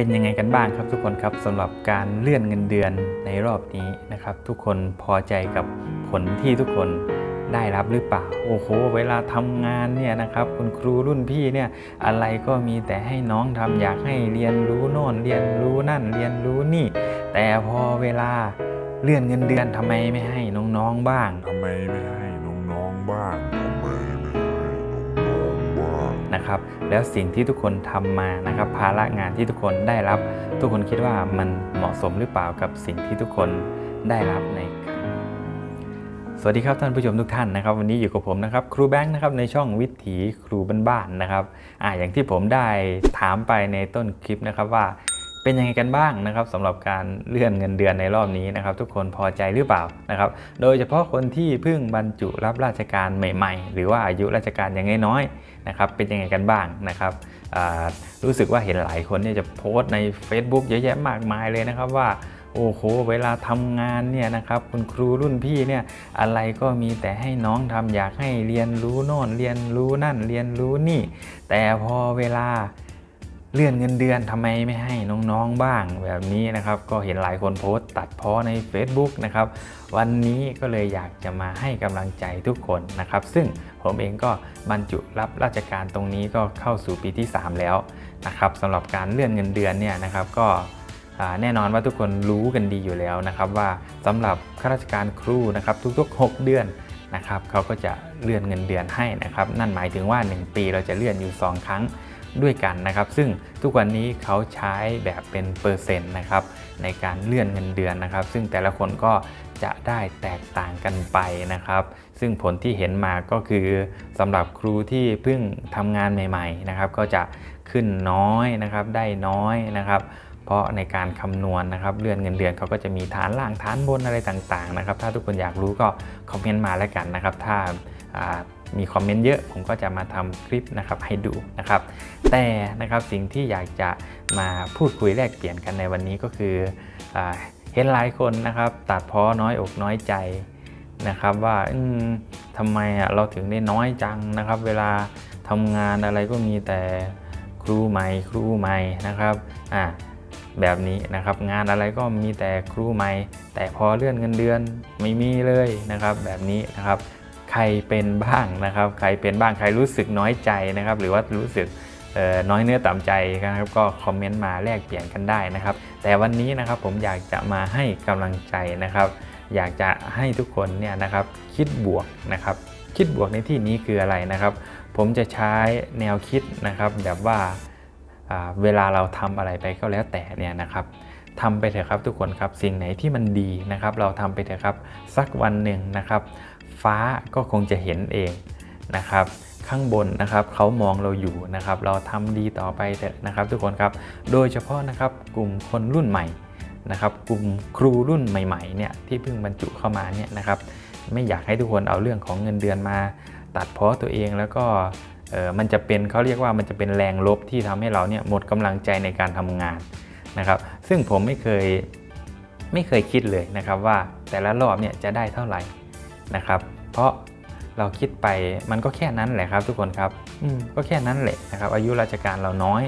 เป็นยังไงกันบ้างครับทุกคนครับสำหรับการเลื่อนเงินเดือนในรอบนี้นะครับ ทุกคนพอใจกับผลที่ทุกคนได้รับหรือเปล่า โอ้โห เวลาทำงานเนี่ยนะครับ คุณครูรุ่นพี่เนี่ย อะไรก็มีแต่ให้น้องทำอยากให้เรียนรู้โน่น เรียนรู้นั่น เรียนรู้นี่ แต่พอเวลาเลื่อนเงินเดือนทำไมไม่ให้น้องๆบ้างทำไม นะครับ แล้วสิ่งที่ทุกคนทำมานะครับ ภาระงานที่ทุกคนได้รับ ทุกคนคิดว่ามันเหมาะสมหรือเปล่ากับสิ่งที่ทุกคนได้รับในสวัสดีครับท่านผู้ชมทุกท่านนะครับ วันนี้อยู่กับผมนะครับครูแบงค์นะครับในช่องวิถีครูบ้านๆนะครับอ่าอย่างที่ผมได้ถามไปในต้นคลิปนะครับว่า เป็นยังไงกันบ้างนะครับสำหรับการเลื่อนเงินเดือนในรอบนี้นะครับ ทุกคนพอใจหรือเปล่านะครับ โดยเฉพาะคนที่เพิ่งบรรจุรับราชการใหม่ ๆ หรือว่าอายุราชการยังน้อยๆนะครับ เป็นยังไงกันบ้างนะครับรู้สึกว่าเห็นหลายคนเนี่ยจะโพสต์ใน Facebook เยอะแยะมากมายเลยนะครับว่าโอ้โห เวลาทำงานเนี่ยนะครับคุณครูรุ่นพี่เนี่ยอะไรก็มีแต่ให้น้องทำอยากให้เรียนรู้โน่นเรียนรู้นั่นเรียนรู้นี่ แต่พอเวลา เลื่อนเงินเดือนทำไมไม่ให้น้องๆบ้างแบบนี้นะครับ ก็เห็นหลายคนโพสต์ตัดเพ้อใน Facebook นะครับ วันนี้ก็เลยอยากจะมาให้กำลังใจทุกคนนะครับ ซึ่งผมเองก็บรรจุรับราชการตรงนี้ก็เข้าสู่ปีที่ 3 แล้วนะครับสำหรับการเลื่อนเงินเดือนเนี่ยนะครับก็แน่นอนว่าทุกคนรู้กันดีอยู่แล้วนะครับ ว่าสำหรับข้าราชการครูนะครับทุกๆ 6 เดือนนะครับเขาก็จะเลื่อนเงินเดือนให้นะครับ นั่นหมายถึงว่า 1 ปีเราจะเลื่อนอยู่ 2 ครั้ง ด้วยกันนะครับ ซึ่งทุกวันนี้เขาใช้แบบเป็นเปอร์เซ็นต์นะครับในการเลื่อนเงินเดือนนะครับ ซึ่งแต่ละคนก็จะได้แตกต่างกันไปนะครับ ซึ่งผลที่เห็นมาก็คือสำหรับครูที่เพิ่งทำงานใหม่ ๆนะครับ ก็จะขึ้นน้อยนะครับ ได้น้อยนะครับเพราะในการคำนวณนะครับเลื่อนเงินเดือนเขาก็จะมีฐานล่างฐานบนอะไรต่างๆนะครับ ถ้าทุกคนอยากรู้ก็คอมเมนต์มาแล้วกันนะครับ ถ้าอ่า มีคอมเมนต์เยอะ ผมก็จะมาทำคลิปนะครับให้ดูนะครับ แต่นะครับสิ่งที่อยากจะมาพูดคุยแลกเปลี่ยนกันในวันนี้ก็คืออเห็นหลายคนนะครับตัดพ้อน้อยอกน้อยใจนะครับว่าทำไมเราถึงได้น้อยจังนะครับ เวลาทำงานอะไรก็มีแต่ครูใหม่ครูใหม่นะครับอ่าแบบนี้นะครับ งานอะไรก็มีแต่ครูใหม่ แต่พอเลื่อนเงินเดือนไม่มีเลยนะครับ แบบนี้นะครับ ใครเป็นบ้างนะครับ ใครเป็นบ้างใครรู้สึกน้อยใจนะครับ หรือว่ารู้สึกน้อยเนื้อต่ำใจนะครับก็คอมเมนต์มาแลกเปลี่ยนกันได้นะครับ แต่วันนี้นะครับผมอยากจะมาให้กำลังใจนะครับ อยากจะให้ทุกคนเนี่ยนะครับคิดบวกนะครับ คิดบวกในที่นี้คืออะไรนะครับ ผมจะใช้แนวคิดนะครับแบบว่าเวลาเราทำอะไรไปก็แล้วแต่เนี่ยนะครับ ทำไปเถอะครับทุกคนครับสิ่งไหนที่มันดีนะครับ เราทำไปเถอะครับ สักวันหนึ่งนะครับ ฟ้าก็คงจะเห็นเองนะครับ ข้างบนนะครับเขามองเราอยู่นะครับ เราทำดีต่อไปเถอะนะครับ ทุกคนครับโดยเฉพาะนะครับกลุ่มคนรุ่นใหม่นะครับกลุ่มครูรุ่นใหม่ๆเนี่ยที่เพิ่งบรรจุเข้ามาเนี่ยนะครับ ไม่อยากให้ทุกคนเอาเรื่องของเงินเดือนมา ตัดเพ้อตัวเองแล้วก็เออมันจะเป็นเขาเรียกว่ามันจะเป็นแรงลบที่ทำให้เราเนี่ยหมดกำลังใจในการทำงาน นะครับ ซึ่งผมไม่เคยไม่เคยคิดเลยนะครับว่าแต่ละรอบเนี่ยจะได้เท่าไหร่นะครับ เพราะเราคิดไปมันก็แค่นั้นแหละครับทุกคนครับอืมก็แค่นั้นแหละนะครับ อายุราชการเราน้อย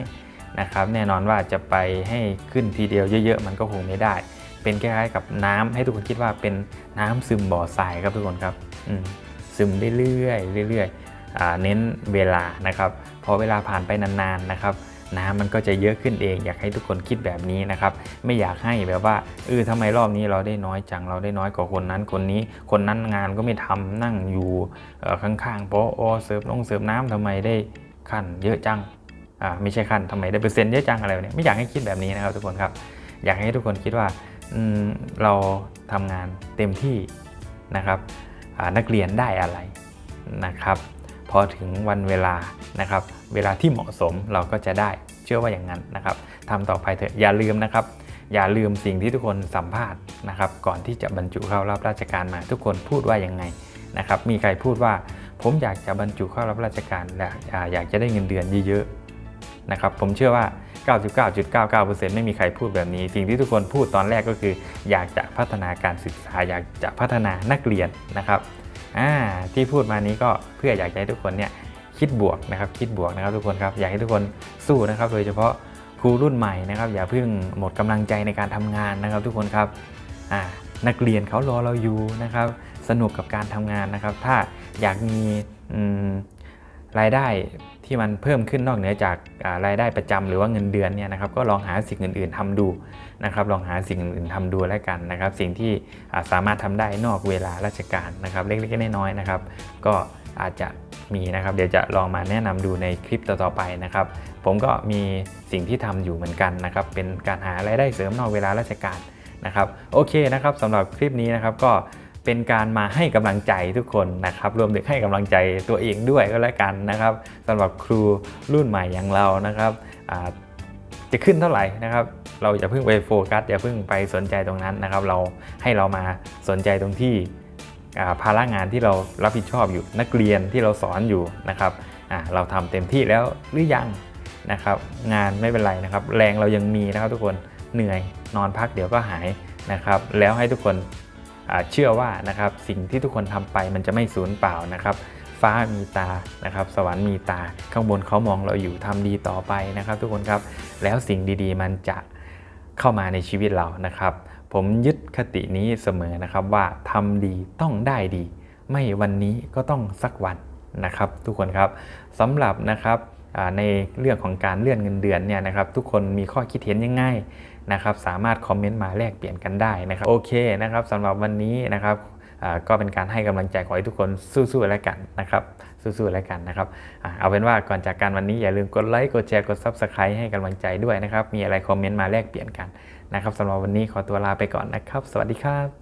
นะครับ แน่นอนว่าจะไปให้ขึ้นทีเดียวเยอะ ๆ มันก็คงไม่ได้ เป็นคล้ายๆกับน้ำให้ทุกคนคิดว่าเป็นน้ำซึมบ่อทรายครับทุกคนครับอืมซึมเรื่อยๆเรื่อยๆอ่าเน้นเวลานะครับ พอเวลาผ่านไปนานๆนะครับ น้ำมันก็จะเยอะขึ้นเอง อยากให้ทุกคนคิดแบบนี้นะครับไม่อยากให้แบบว่าเออทำไมรอบนี้เราได้น้อยจังเราได้น้อยกว่าคนนั้นคนนี้ คนนั้นงานก็ไม่ทำนั่งอยู่ข้างๆเพราะโอเสิร์ฟลงเสิร์ฟน้ำทำไมได้ขั้นเยอะจังอ่าไม่ใช่ขั้นทำไมได้เปอร์เซ็นต์เยอะจังอะไรแบบนี้ไม่อยากให้คิดแบบนี้นะครับทุกคนครับ อยากให้ทุกคนคิดว่าอืมเราทำงานเต็มที่นะครับนักเรียนได้อะไรนะครับ พอถึงวันเวลานะครับ เวลาที่เหมาะสมเราก็จะได้เชื่อว่าอย่างนั้นนะครับทำต่อไปเถอะอย่าลืมนะครับ อย่าลืมสิ่งที่ทุกคนสัมภาษณ์นะครับ ก่อนที่จะบรรจุเข้ารับราชการมา ทุกคนพูดว่ายังไงนะครับ มีใครพูดว่าผมอยากจะบรรจุเข้ารับราชการและอยากจะได้เงินเดือนเยอะๆนะครับผมเชื่อว่า 99.99%ไม่มีใครพูดแบบนี้ สิ่งที่ทุกคนพูดตอนแรกก็คือ อยากจะพัฒนาการศึกษา อยากจะพัฒนานักเรียนนะครับ อ่าที่พูดมานี้ก็เพื่ออยากให้ทุกคนเนี่ยคิดบวกนะครับคิดบวกนะครับทุกคนครับอยากให้ทุกคนสู้นะครับ โดยเฉพาะครูรุ่นใหม่นะครับ อย่าเพิ่งหมดกำลังใจในการทำงานนะครับ ทุกคนครับอ่านักเรียนเขารอเราอยู่นะครับ สนุกกับการทำงานนะครับ ถ้าอยากมีอืม รายได้ที่มันเพิ่มขึ้นนอกเหนือจากรายได้ประจำหรือว่าเงินเดือนเนี่ยนะครับก็ลองหาสิ่งอื่น ๆทำดูนะครับลองหาสิ่งอื่นๆทำดูแล้วกันนะครับ สิ่งที่สามารถทำได้นอกเวลาราชการนะครับเล็กๆน้อยๆนะครับ ก็อาจจะมีนะครับเดี๋ยวจะลองมาแนะนำดูในคลิปต่อๆไปนะครับ ผมก็มีสิ่งที่ทำอยู่เหมือนกันนะครับ เป็นการหารายได้เสริมนอกเวลาราชการนะครับ โอเคนะครับสำหรับคลิปนี้นะครับก็ เป็นการมาให้กำลังใจทุกคนนะครับ รวมถึงให้กำลังใจตัวเองด้วยก็แล้วกันนะครับสำหรับครูรุ่นใหม่อย่างเรานะครับจะขึ้นเท่าไหร่นะครับ เราอย่าเพิ่งไปโฟกัสอย่าเพิ่งไปสนใจตรงนั้นนะครับ เราให้เรามาสนใจตรงที่อ่าภาระงานที่เรารับผิดชอบอยู่นักเรียนที่เราสอนอยู่นะครับเราทำเต็มที่แล้วหรือยังนะครับ งานไม่เป็นไรนะครับ แรงเรายังมีนะครับทุกคนเหนื่อยนอนพักเดี๋ยวก็หายนะครับ แล้วให้ทุกคน เชื่อว่านะครับสิ่งที่ทุกคนทำไปมันจะไม่สูญเปล่านะครับ ฟ้ามีตานะครับ สวรรค์มีตาข้างบนเขามองเราอยู่ทำดีต่อไปนะครับ ทุกคนครับแล้วสิ่งดีๆ มันจะเข้ามาในชีวิตเรานะครับ ผมยึดคตินี้เสมอนะครับว่าทำดีต้องได้ดี ไม่วันนี้ก็ต้องสักวันนะครับ ทุกคนครับสำหรับนะครับ ในเรื่องของการเลื่อนเงินเดือนเนี่ยนะครับทุกคนมีข้อคิดเห็นยังไงนะครับสามารถคอมเมนต์มาแลกเปลี่ยนกันได้นะครับโอเคนะครับสำหรับวันนี้นะครับก็เป็นการให้กำลังใจขอให้ทุกคนสู้ๆแล้วกันนะครับสู้ๆแล้วกันนะครับเอาเป็นว่าก่อนจากการวันนี้อย่าลืมกดไลค์กดแชร์กด Subscribe ให้กำลังใจด้วยนะครับมีอะไรคอมเมนต์มาแลกเปลี่ยนกันนะครับสำหรับวันนี้ขอตัวลาไปก่อนนะครับ สวัสดีครับ